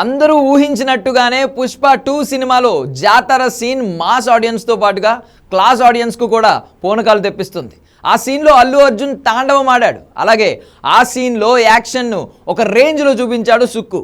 అందరూ ఊహించినట్టుగానే పుష్ప టూ సినిమాలో జాతర సీన్ మాస్ ఆడియన్స్తో పాటుగా క్లాస్ ఆడియన్స్కు కూడా పూనకాలు తెప్పిస్తుంది. ఆ సీన్లో అల్లు అర్జున్ తాండవం ఆడాడు. అలాగే ఆ సీన్లో యాక్షన్ను ఒక రేంజ్లో చూపించాడు సుక్కు.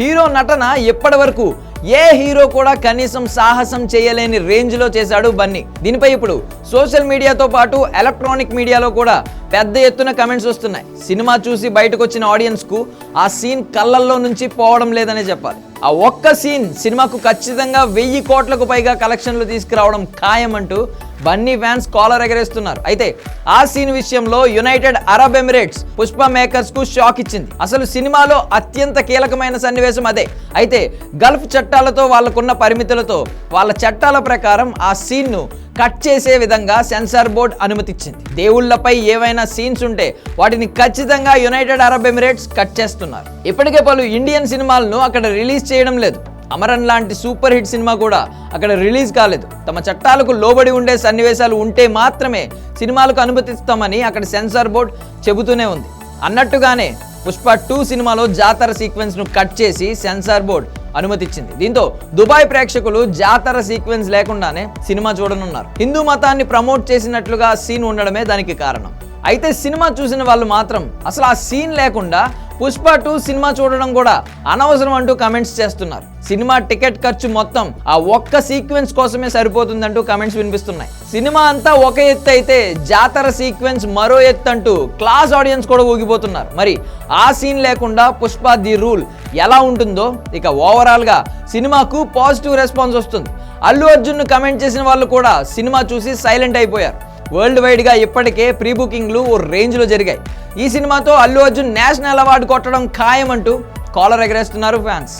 హీరో నటన ఎప్పటి వరకు ఏ హీరో కూడా కనీసం సాహసం చేయలేని రేంజ్లో చేశాడు బన్నీ. దీనిపై ఇప్పుడు సోషల్ మీడియాతో పాటు ఎలక్ట్రానిక్ మీడియాలో కూడా పెద్ద ఎత్తున కమెంట్స్ వస్తున్నాయి. సినిమా చూసి బయటకు వచ్చిన ఆడియన్స్కు ఆ సీన్ కళ్ళల్లో నుంచి పోవడం లేదనే చెప్పాలి. ఆ ఒక్క సీన్ సినిమాకు ఖచ్చితంగా వెయ్యి కోట్లకు పైగా కలెక్షన్లు తీసుకురావడం ఖాయం అంటూ బన్నీ ఫ్యాన్స్ కాలర్ ఎగరేస్తున్నారు. అయితే ఆ సీన్ విషయంలో యునైటెడ్ అరబ్ ఎమిరేట్స్ పుష్ప మేకర్స్కు షాక్ ఇచ్చింది. అసలు సినిమాలో అత్యంత కీలకమైన సన్నివేశం అదే. అయితే గల్ఫ్ చట్టాలతో వాళ్ళకున్న పరిమితులతో వాళ్ళ చట్టాల ప్రకారం ఆ సీన్ను కట్ చేసే విధంగా సెన్సార్ బోర్డ్ అనుమతిచ్చింది. దేవుళ్ళపై ఏవైనా సీన్స్ ఉంటే వాటిని ఖచ్చితంగా యునైటెడ్ అరబ్ ఎమిరేట్స్ కట్ చేస్తున్నారు. ఇప్పటికే పలు ఇండియన్ సినిమాలను అక్కడ రిలీజ్ చేయడం లేదు. అమరన్ లాంటి సూపర్ హిట్ సినిమా కూడా అక్కడ రిలీజ్ కాలేదు. తమ చట్టాలకు లోబడి ఉండే సన్నివేశాలు ఉంటే మాత్రమే సినిమాలకు అనుమతిస్తామని అక్కడ సెన్సార్ బోర్డ్ చెబుతూనే ఉంది. అన్నట్టుగానే పుష్ప టూ సినిమాలో జాతర సీక్వెన్స్ను కట్ చేసి సెన్సార్ బోర్డ్ అనుమతిచ్చింది. దీంతో దుబాయ్ ప్రేక్షకులు జాతర సీక్వెన్స్ లేకుండానే సినిమా చూడనున్నారు. హిందూ మతాన్ని ప్రమోట్ చేసినట్లుగా సీన్ ఉండడమే దానికి కారణం. అయితే సినిమా చూసిన వాళ్ళు మాత్రం అసలు ఆ సీన్ లేకుండా పుష్ప టూ సినిమా చూడడం కూడా అనవసరం అంటూ కమెంట్స్ చేస్తున్నారు. సినిమా టికెట్ ఖర్చు మొత్తం ఆ ఒక్క సీక్వెన్స్ కోసమే సరిపోతుందంటూ కమెంట్స్ వినిపిస్తున్నాయి. సినిమా అంతా ఒక ఎత్తు అయితే జాతర సీక్వెన్స్ మరో ఎత్తు అంటూ క్లాస్ ఆడియన్స్ కూడా ఊగిపోతున్నారు. మరి ఆ సీన్ లేకుండా పుష్ప ది రూల్ ఎలా ఉంటుందో ఇక ఓవరాల్గా సినిమాకు పాజిటివ్ రెస్పాన్స్ వస్తుంది. అల్లు అర్జున్ను కమెంట్ చేసిన వాళ్ళు కూడా సినిమా చూసి సైలెంట్ అయిపోయారు. వరల్డ్ వైడ్గా ఇప్పటికే ప్రీ బుకింగ్లు ఓ రేంజ్లో జరిగాయి. ఈ సినిమాతో అల్లు అర్జున్ నేషనల్ అవార్డు కొట్టడం ఖాయం అంటూ కాలర్ ఎగరేస్తున్నారు ఫ్యాన్స్.